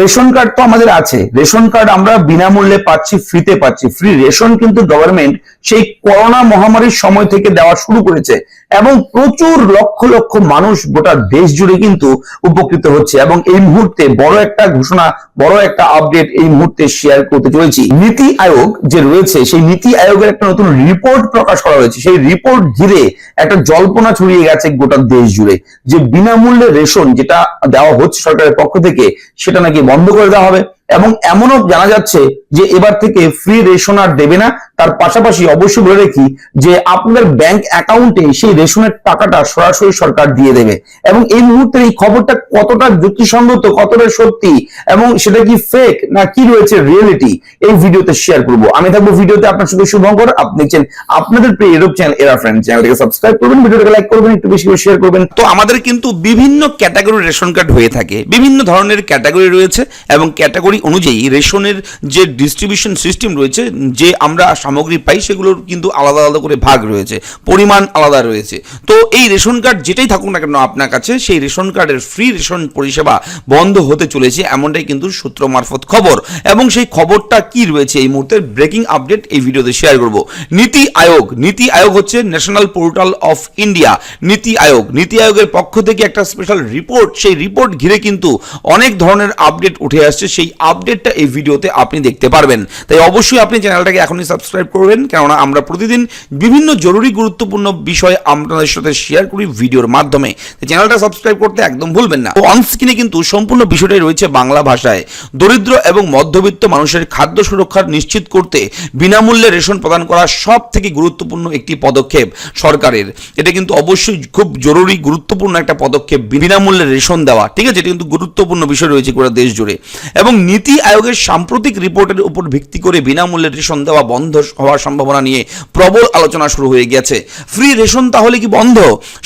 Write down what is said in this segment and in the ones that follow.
Ration card তো আমাদের আছে। রেশন কার্ড আমরা বিনামূল্যে পাচ্ছি ফ্রিতে পাচ্ছি। ফ্রি রেশন কিন্তু গভর্নমেন্ট সেই করোনা মহামারীর সময় থেকে দেওয়া শুরু করেছে এবং প্রচুর লক্ষ লক্ষ মানুষ গোটা দেশ জুড়ে কিন্তু উপকৃত হচ্ছে এবং এই মুহূর্তে বড় একটা ঘোষণা, বড় একটা আপডেট এই মুহূর্তে শেয়ার করতে চলেছি। নীতি আয়োগ যে রয়েছে, সেই নীতি আয়োগের একটা নতুন রিপোর্ট প্রকাশ করা হয়েছে। সেই রিপোর্ট ঘিরে একটা জল্পনা ছড়িয়ে গেছে গোটা দেশ জুড়ে যে বিনামূল্যে রেশন যেটা দেওয়া হচ্ছে সরকারের পক্ষ থেকে, সেটা নাকি বন্ধ করে দেওয়া হবে। এবং এমনও জানা যাচ্ছে যে এবার থেকে ফ্রি রেশন আর দেবে না। তার পাশাপাশি অবশ্যই বলে রাখি যে আপনাদের ব্যাংক অ্যাকাউন্টে সেই রেশনের টাকাটা সরাসরি সরকার দিয়ে দেবে। এবং এই মুহূর্তে এই খবরটা কতটা যুক্তিসঙ্গত, কতটা সত্যি এবং সেটা কি ফেক না কি রয়েছে রিয়েলিটি এই ভিডিওতে শেয়ার করব। আমি থাকব ভিডিওতে আপনার সঙ্গে শুভঙ্কর। আপনি দেখছেন আপনাদের প্রিয় ইউটিউব চ্যানেল এরা ফ্রেন্ড চ্যানেলটিকে সাবস্ক্রাইব করবেন, ভিডিওটাকে লাইক করবেন, একটু বেশি করে শেয়ার করবেন। তো আমাদের কিন্তু বিভিন্ন ক্যাটাগরি রেশন কার্ড হয়ে থাকে। বিভিন্ন ধরনের ক্যাটাগরি রয়েছে এবং ক্যাটাগরি অনুযায়ী রেশনের যে ডিস্ট্রিবিউশন সিস্টেম রয়েছে, যে আমরা সামগ্রী পাই, সেগুলোর কিন্তু আলাদা আলাদা করে ভাগ রয়েছে, পরিমাণ আলাদা রয়েছে। তো এই রেশন কার্ড যেটাই থাকুক না কেন আপনার কাছে, সেই রেশন কার্ডের ফ্রি রেশন পরিষেবা বন্ধ হতে চলেছে, এমনটাই কিন্তু সূত্র মারফত খবর। এবং সেই খবরটা কি রয়েছে এই মুহূর্তের ব্রেকিং আপডেট এই ভিডিওতে শেয়ার করব। নীতি আয়োগ নীতি আয়োগ হচ্ছে ন্যাশনাল পোর্টাল অফ ইন্ডিয়া নীতি আয়োগ, নীতি আয়োগের পক্ষ থেকে একটা স্পেশাল রিপোর্ট সেই রিপোর্ট ঘিরে কিন্তু অনেক ধরনের আপডেট উঠে আসছে, সেই আপডেটটা এই ভিডিওতে আপনি দেখতে পারবেন। তাই অবশ্যই আপনি চ্যানেলটাকে এখনই সাবস্ক্রাইব করবেন, কেননা আমরা প্রতিদিন বিভিন্ন জরুরি গুরুত্বপূর্ণ বিষয় আপনাদের সাথে শেয়ার করি ভিডিওর মাধ্যমে। চ্যানেলটা সাবস্ক্রাইব করতে একদম ভুলবেন না। অন স্ক্রিনে কিন্তু সম্পূর্ণ বিষয়টাই রয়েছে বাংলা ভাষায়। দরিদ্র এবং মধ্যবিত্ত মানুষের খাদ্য সুরক্ষা নিশ্চিত করতে বিনামূল্যে রেশন প্রদান করা সব থেকে গুরুত্বপূর্ণ একটি পদক্ষেপ সরকারের। এটা কিন্তু অবশ্যই খুব জরুরি, গুরুত্বপূর্ণ একটা পদক্ষেপ, বিনামূল্যে রেশন দেওয়া। ঠিক আছে, এটা কিন্তু গুরুত্বপূর্ণ বিষয় রয়েছে গোটা দেশ জুড়ে। এবং নীতি আয়োগের সাম্প্রতিক রিপোর্টের উপর ভিত্তি করে বিনামূল্যে রেশন দেওয়া বন্ধ হওয়ার সম্ভাবনা নিয়ে প্রবল আলোচনা শুরু হয়ে গেছে ফ্রি রেশন তাহলে কি বন্ধ?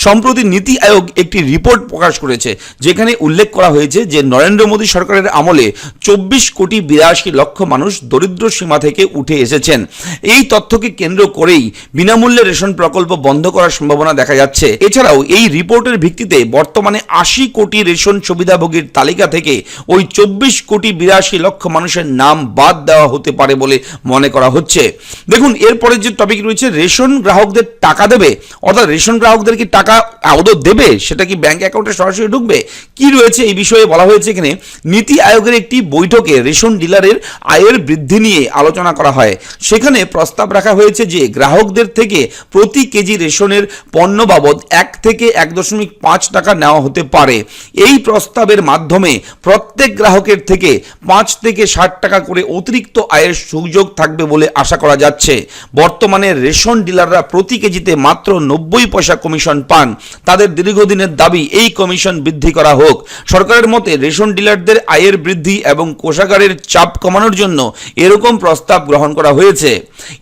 সম্প্রতি নীতি আয়োগ একটি রিপোর্ট প্রকাশ করেছে, যেখানে উল্লেখ করা হয়েছে যে নরেন্দ্র মোদী সরকারের আমলে চব্বিশ কোটি বিরাশি লক্ষ মানুষ দরিদ্র সীমা থেকে উঠে এসেছেন। এই তথ্যকে কেন্দ্র করেই বিনামূল্যে রেশন প্রকল্প বন্ধ করার সম্ভাবনা দেখা যাচ্ছে। এছাড়াও এই রিপোর্টের ভিত্তিতে বর্তমানে আশি কোটি রেশন সুবিধাভোগীর তালিকা থেকে ওই চব্বিশ কোটি বিরাশি লক্ষ মানুষের নাম বাদ দেওয়া হতে পারে বলে মনে করা হচ্ছে। দেখুন, এরপরে যে টপিক রয়েছে, রেশন গ্রাহকদের টাকা দেবে? অর্থাৎ রেশন গ্রাহকদের কি টাকা আদৌ দেবে? সেটা কি ব্যাংক অ্যাকাউন্টে সরাসরি ঢুকবে? কি রয়েছে এই বিষয়ে বলা হয়েছে এখানে? নীতি আয়োগের একটি বৈঠকে রেশন ডিলারের আয়ের বৃদ্ধি নিয়ে আলোচনা করা হয়। সেখানে প্রস্তাব রাখা হয়েছে যে, গ্রাহকদের থেকে প্রতি কেজি রেশনের পণ্য বাবদ এক থেকে এক দশমিক পাঁচ টাকা নেওয়া হতে পারে। এই প্রস্তাবের মাধ্যমে প্রত্যেক গ্রাহকের থেকে পাঁচ থেকে ষাট টাকা করে অতিরিক্ত আয়ের সুযোগ থাকবে বলে আশা করা যাচ্ছে। বর্তমানে রেশন ডিলাররা প্রতি কেজিতে মাত্র নব্বই পয়সা কমিশন পান। তাদের দীর্ঘদিনের দাবি, এই কমিশন বৃদ্ধি করা হোক। সরকারের মতে, রেশন ডিলারদের আয়ের বৃদ্ধি এবং কোষাগারের চাপ কমানোর জন্য এরকম প্রস্তাব গ্রহণ করা হয়েছে।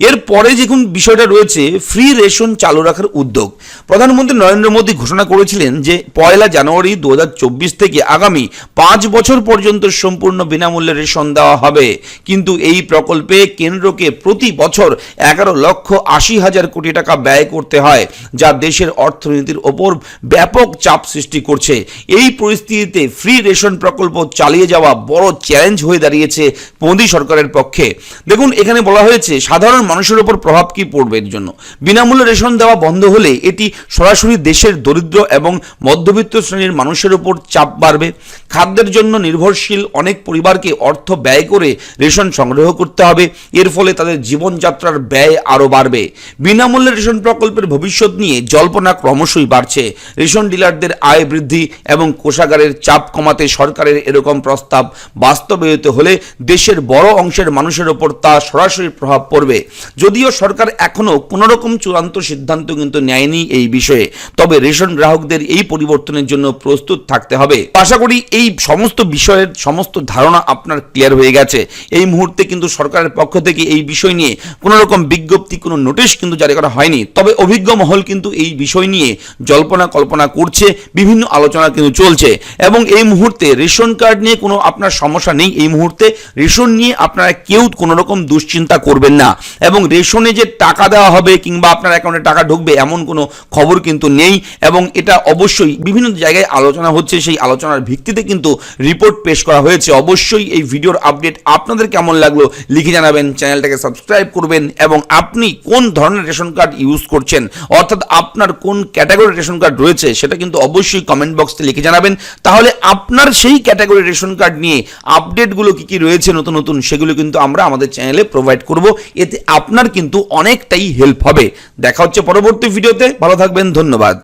এর পরে যখন বিষয়টা রয়েছে, ফ্রি রেশন চালু রাখার উদ্যোগ। প্রধানমন্ত্রী নরেন্দ্র মোদী ঘোষণা করেছিলেন যে, পয়লা জানুয়ারি দু হাজার চব্বিশ থেকে আগামী পাঁচ বছর পর্যন্ত সম্পূর্ণ বিনামূল্যে রেশন দেওয়া হবে। কিন্তু এই প্রকল্পে কেন্দ্রকে প্রতি বছর এগারো লক্ষ আশি হাজার কোটি টাকা ব্যয় করতে হয়, যা দেশের অর্থনীতির ওপর ব্যাপক চাপ সৃষ্টি করছে। এই পরিস্থিতিতে ফ্রি রেশন প্রকল্প চালিয়ে যাওয়া বড় চ্যালেঞ্জ হয়ে দাঁড়িয়েছে মোদী সরকারের পক্ষে। দেখুন, এখানে বলা হয়েছে, সাধারণ মানুষের ওপর প্রভাব কি পড়বে এর জন্য? বিনামূল্যে রেশন দেওয়া বন্ধ হলে এটি সরাসরি দেশের দরিদ্র এবং মধ্যবিত্ত শ্রেণির মানুষের ওপর চাপ বাড়বে। খাদ্যের জন্য নির্ভরশীল অনেক পরিবারকে অর্থ ব্যয় করে রেশন সংগ্রহ করতে হবে। এর ফলে তাদের জীবনযাত্রার ব্যয় আরও বাড়বে। বিনামূল্যে রেশন প্রকল্পের ভবিষ্যৎ নিয়ে জল্পনা ক্রমশই বাড়ছে। রেশন ডিলারদের আয় বৃদ্ধি এবং কোষাগারের চাপ কমাতে সরকারের এরকম প্রস্তাব বাস্তবায়িত হলে দেশের বড় অংশের মানুষের ওপর তা সরাসরি প্রভাব পড়বে। যদিও সরকার এখনও কোনোরকম চূড়ান্ত সিদ্ধান্ত কিন্তু নেয়নি এই বিষয়ে। তবে রেশন গ্রাহকদের এই পরিবর্তনের জন্য প্রস্তুত থাকতে হবে। আশা করি এই সমস্ত বিষয়ের সমস্ত ধারণা আপনার ক্লিয়ার হয়ে গেছে। এই মুহূর্তে কিন্তু সরকারের পক্ষ থেকে এই বিষয় নিয়ে কোনো রকম বিজ্ঞপ্তি, কোনো নোটিশ কিন্তু জারি করা হয়নি। তবে অভিজ্ঞ মহল কিন্তু এই বিষয় নিয়ে জল্পনা কল্পনা করছে, বিভিন্ন আলোচনা কিন্তু চলছে। এবং এই মুহূর্তে রেশন কার্ড নিয়ে কোনো আপনার সমস্যা নেই, এই মুহূর্তে রেশন নিয়ে আপনারা কেউ কোনো রকম দুশ্চিন্তা করবেন না। এবং রেশনে যে টাকা দেওয়া হবে কিংবা আপনার অ্যাকাউন্টে টাকা ঢুকবে এমন কোনো খবর কিন্তু নেই। এবং এটা অবশ্যই বিভিন্ন জায়গায় আলোচনা হচ্ছে, সেই আলোচনার ভিত্তিতে কিন্তু রিপোর্ট পেশ করা হয়েছে। অবশ্যই অবশ্যই এই ভিডিওর আপডেট আপনাদের কেমন লাগল লিখে জানাবেন, চ্যানেলটাকে সাবস্ক্রাইব করবেন এবং আপনি কোন ধরনের রেশন কার্ড ইউজ করছেন, অর্থাৎ আপনার কোন ক্যাটাগরির রেশন কার্ড রয়েছে সেটা কিন্তু অবশ্যই কমেন্ট বক্সে লিখে জানাবেন। তাহলে আপনার সেই ক্যাটাগরির রেশন কার্ড নিয়ে আপডেটগুলো কি কি রয়েছে, নতুন নতুন সেগুলো কিন্তু আমরা আমাদের চ্যানেলে প্রোভাইড করব। এতে আপনার কিন্তু অনেকটাই হেল্প হবে। দেখা হচ্ছে পরবর্তী ভিডিওতে। ভালো থাকবেন, ধন্যবাদ।